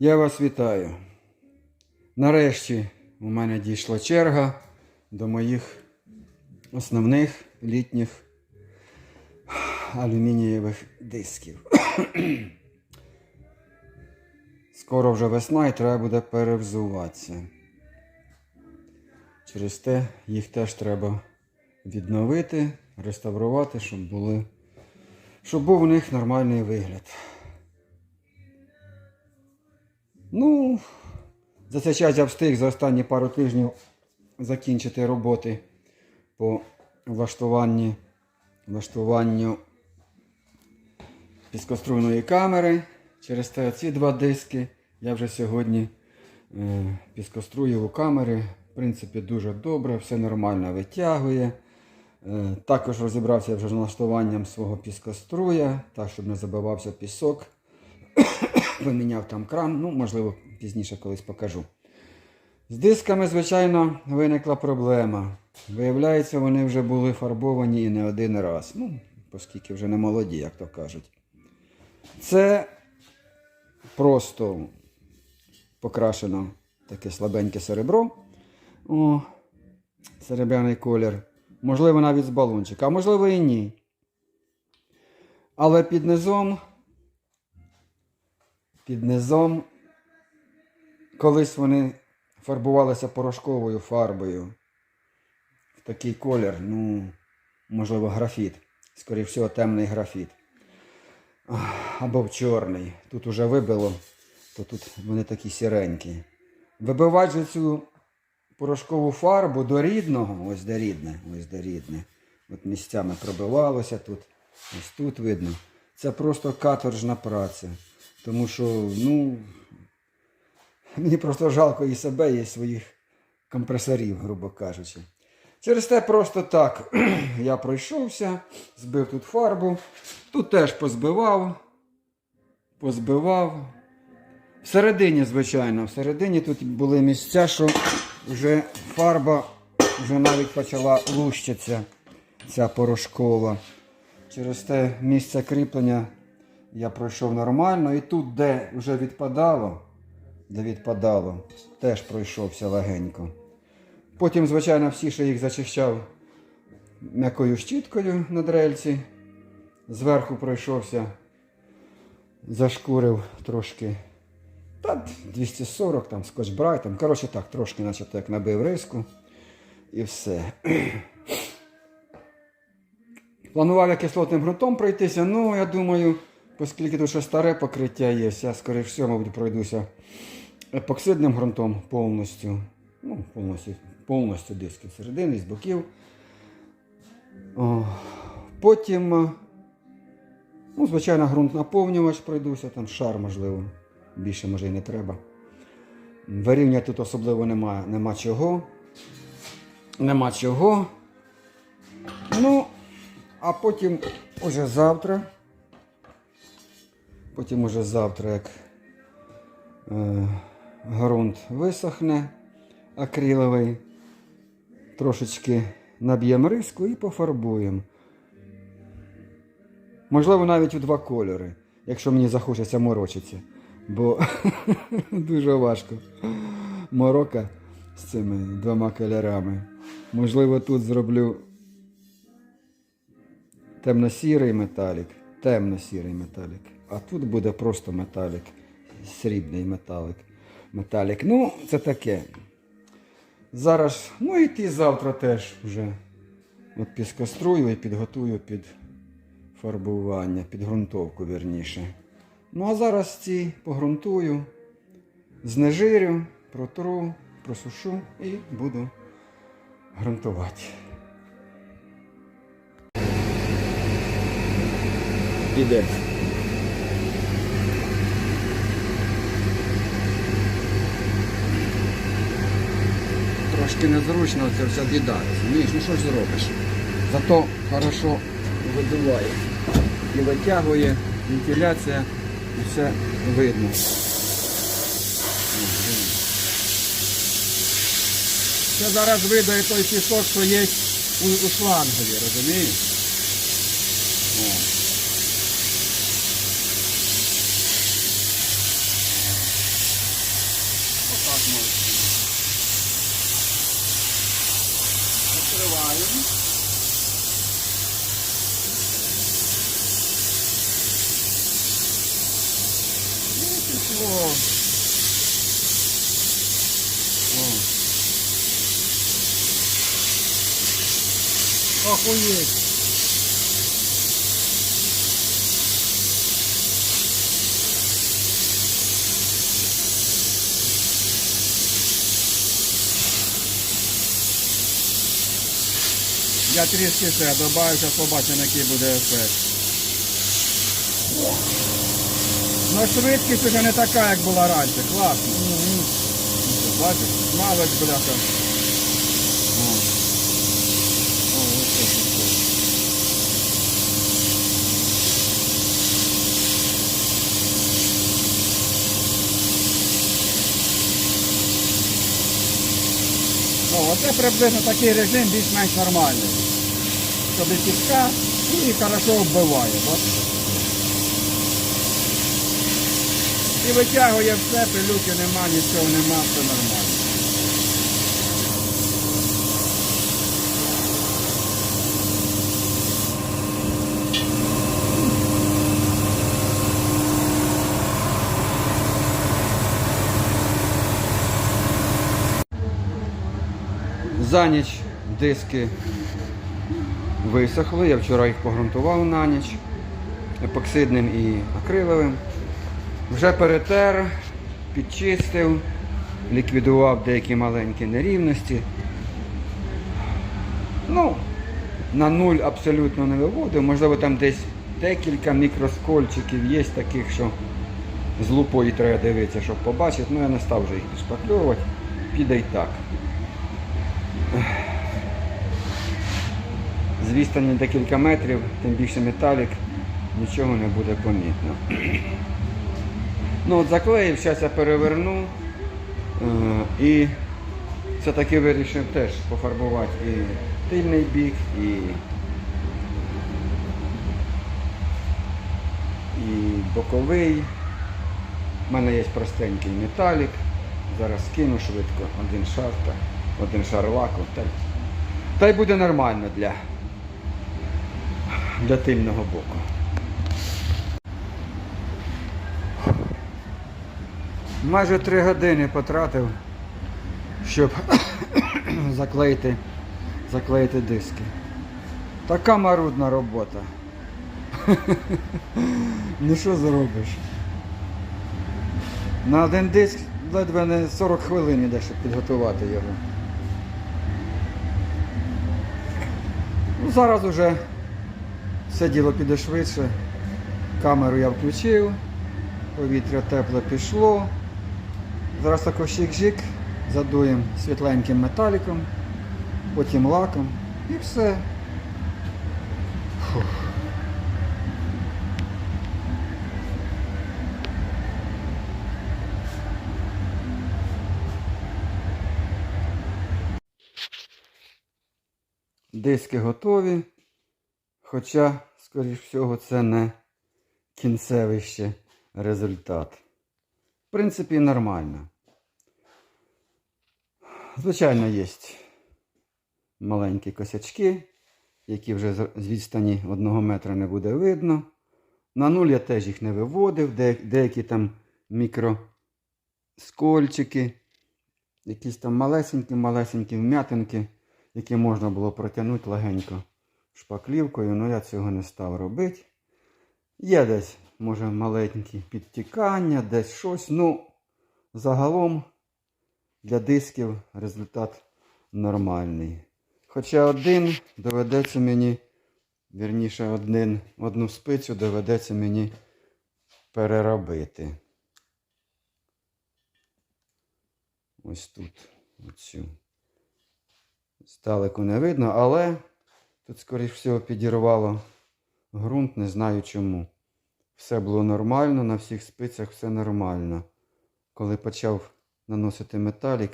Я вас вітаю. Нарешті у мене дійшла черга до моїх основних літніх алюмінієвих дисків. Скоро вже весна і треба буде перевзуватися. Через те їх теж треба відновити, реставрувати, щоб були, щоб був у них нормальний вигляд. Ну, за цей час я встиг за останні пару тижнів закінчити роботи по влаштуванні, влаштуванню піскоструйної камери. Через те ці два диски я вже сьогодні е, піскострую у камери. В принципі, дуже добре, все нормально витягує. Е, також розібрався вже з налаштуванням свого піскоструя, так, щоб не забивався пісок. Поміняв там кран, ну, можливо, пізніше колись покажу. З дисками, звичайно, виникла проблема. Виявляється, вони вже були фарбовані і не один раз. Ну, оскільки вже не молоді, як то кажуть. Це просто покрашено таке слабеньке серебро. О, серебряний колір. Можливо, навіть з балончика, а можливо і ні. Але під низом під низом. Колись вони фарбувалися порошковою фарбою. В такий колір, ну, можливо, графіт. Скоріше всього, темний графіт. Або в чорний. Тут уже вибило, то тут вони такі сіренькі. Вибивати же цю порошкову фарбу до рідного, ось де рідне, ось де рідне. От місцями пробивалося тут, ось тут видно. Це просто каторжна праця. Тому що, ну, мені просто жалко і себе, і своїх компресорів, грубо кажучи. Через те просто так я пройшовся, збив тут фарбу, тут теж позбивав, позбивав. Всередині, звичайно, всередині тут були місця, що вже фарба вже навіть почала лущитися, ця порошкова. Через те місце кріплення я пройшов нормально. І тут, де вже відпадало, де відпадало, теж пройшовся легенько. Потім, звичайно, всі ще їх зачищав м'якою щіткою на дрельці. Зверху пройшовся, зашкурив трошки. Та 240 там скотчбрайтом. Коротше так, трошки начебто як набив риску. І все. Планував я кислотним ґрунтом пройтися, ну я думаю, оскільки тут ще старе покриття є, я скоріш всього, мабуть, пройдуся епоксидним ґрунтом повністю. Ну, повністю, повністю диски середини, з боків. О, потім, ну, звичайно, ґрунт наповнювач пройдуся, там шар, можливо, більше може і не треба. Вирівняти тут особливо нема, нема чого. Нема чого. Ну, а потім уже завтра. Потім уже завтра, як е, ґрунт висохне акриловий, трошечки наб'ємо риску і пофарбуємо. Можливо, навіть у два кольори, якщо мені захочеться морочитися. Бо дуже важко морока з цими двома кольорами. Можливо, тут зроблю темно-сірий металік, темно-сірий металік. А тут буде просто металік, срібний металік. металік. Ну, це таке. Зараз, ну і ті завтра теж вже от піскострую і підготую під фарбування, під ґрунтовку вірніше. Ну а зараз ці погрунтую, знежирю, протру, просушу і буду ґрунтувати. Іде. Трошки незручно це вся біда, розумієш? Ну що ж зробиш? Зато хорошо видуває і витягує, вентиляція, і все видно. Це зараз видає той пісок, що є у шлангові, розумієш? О. знімаємо. І пішло. О. Охуеть. Я трішки ще додаю, зараз побачимо, який буде ефект. Ну швидкість вже не така, як була раніше. Класно. Бачиш, смалець, бляха. О. О, ось це пішло. Ну, оце приблизно такий режим більш-менш нормальний. Щоб і кістка і хорошо вбиває. І витягує все, пилюки нема, нічого нема, все нормально. За ніч диски висохли. Я вчора їх погрунтував на ніч епоксидним і акриловим. Вже перетер, підчистив, ліквідував деякі маленькі нерівності. Ну, на нуль абсолютно не виводив. Можливо, там десь декілька мікроскольчиків є таких, що з лупою треба дивитися, щоб побачити. Ну я не став вже їх підшпакльовувати. Піде й так. З відстані декілька метрів, тим більше металік, нічого не буде помітно. Ну от заклеїв, зараз я переверну е, і все-таки вирішив теж пофарбувати і тильний бік, і, і боковий. У мене є простенький металік. Зараз скину швидко один шар, один шар лаку. Та, й- та й буде нормально для, для тильного боку. Майже три години потратив, щоб заклеїти, заклеїти диски. Така марудна робота. ну що зробиш? На один диск ледве не 40 хвилин іде, щоб підготувати його. Ну, зараз уже все діло піде швидше. Камеру я включив, повітря тепле пішло. Зараз також жик-жик, задуємо світленьким металіком, потім лаком і все. Фух. Диски готові, хоча, скоріш всього, це не кінцевий ще результат. В принципі, нормально. Звичайно, є маленькі косячки, які вже з відстані одного метра не буде видно. На нуль я теж їх не виводив, деякі там мікроскольчики, якісь там малесенькі-малесенькі вм'ятинки, які можна було протягнути легенько шпаклівкою, але я цього не став робити. Є десь, може, маленькі підтікання, десь щось. Ну, загалом для дисків результат нормальний. Хоча один доведеться мені, вірніше, один, одну спицю доведеться мені переробити. Ось тут, оцю. Здалеку не видно, але тут, скоріш всього, підірвало ґрунт, не знаю чому. Все було нормально, на всіх спицях все нормально. Коли почав наносити металік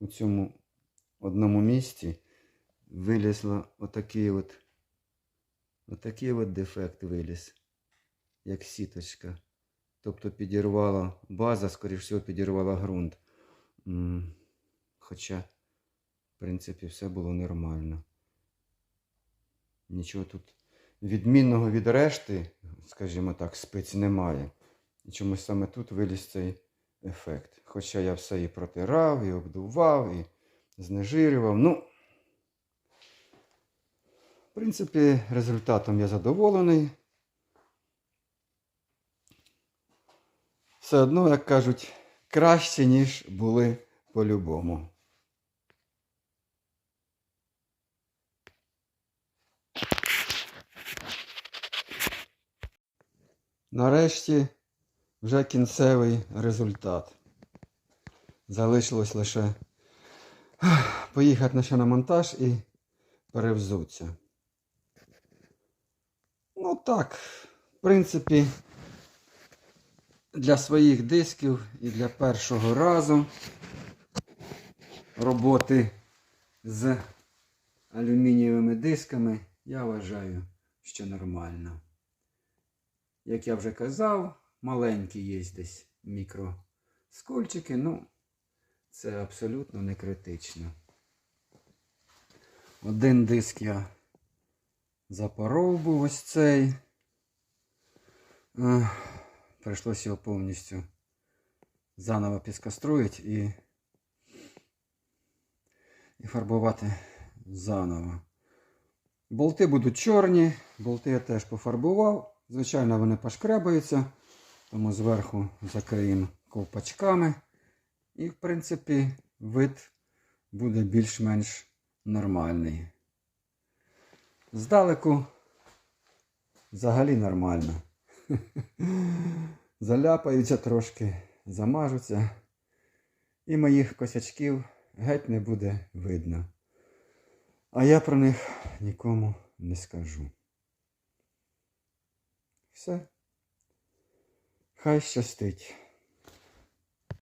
у цьому одному місці, вилізло отакий от, отакий от дефект виліз, як сіточка. Тобто підірвала база, скоріш всього, підірвала ґрунт. Хоча, в принципі, все було нормально. Нічого тут відмінного від решти, скажімо так, спиць немає. І чомусь саме тут виліз цей ефект. Хоча я все і протирав, і обдував, і знежирював. Ну, в принципі, результатом я задоволений. Все одно, як кажуть, краще, ніж були по-любому. Нарешті вже кінцевий результат. Залишилось лише поїхати на ще на монтаж і перевзуться. Ну так, в принципі, для своїх дисків і для першого разу роботи з алюмінієвими дисками я вважаю, що нормально. Як я вже казав, маленькі є десь мікроскольчики, ну це абсолютно не критично. Один диск я запоров був ось цей. Прийшлося його повністю заново піскостроїти і, і фарбувати заново. Болти будуть чорні, болти я теж пофарбував. Звичайно, вони пошкрябаються, тому зверху закриємо ковпачками. І, в принципі, вид буде більш-менш нормальний. Здалеку взагалі нормально. Заляпаються трошки, замажуться. І моїх косячків геть не буде видно. А я про них нікому не скажу. Все. Хай щастить.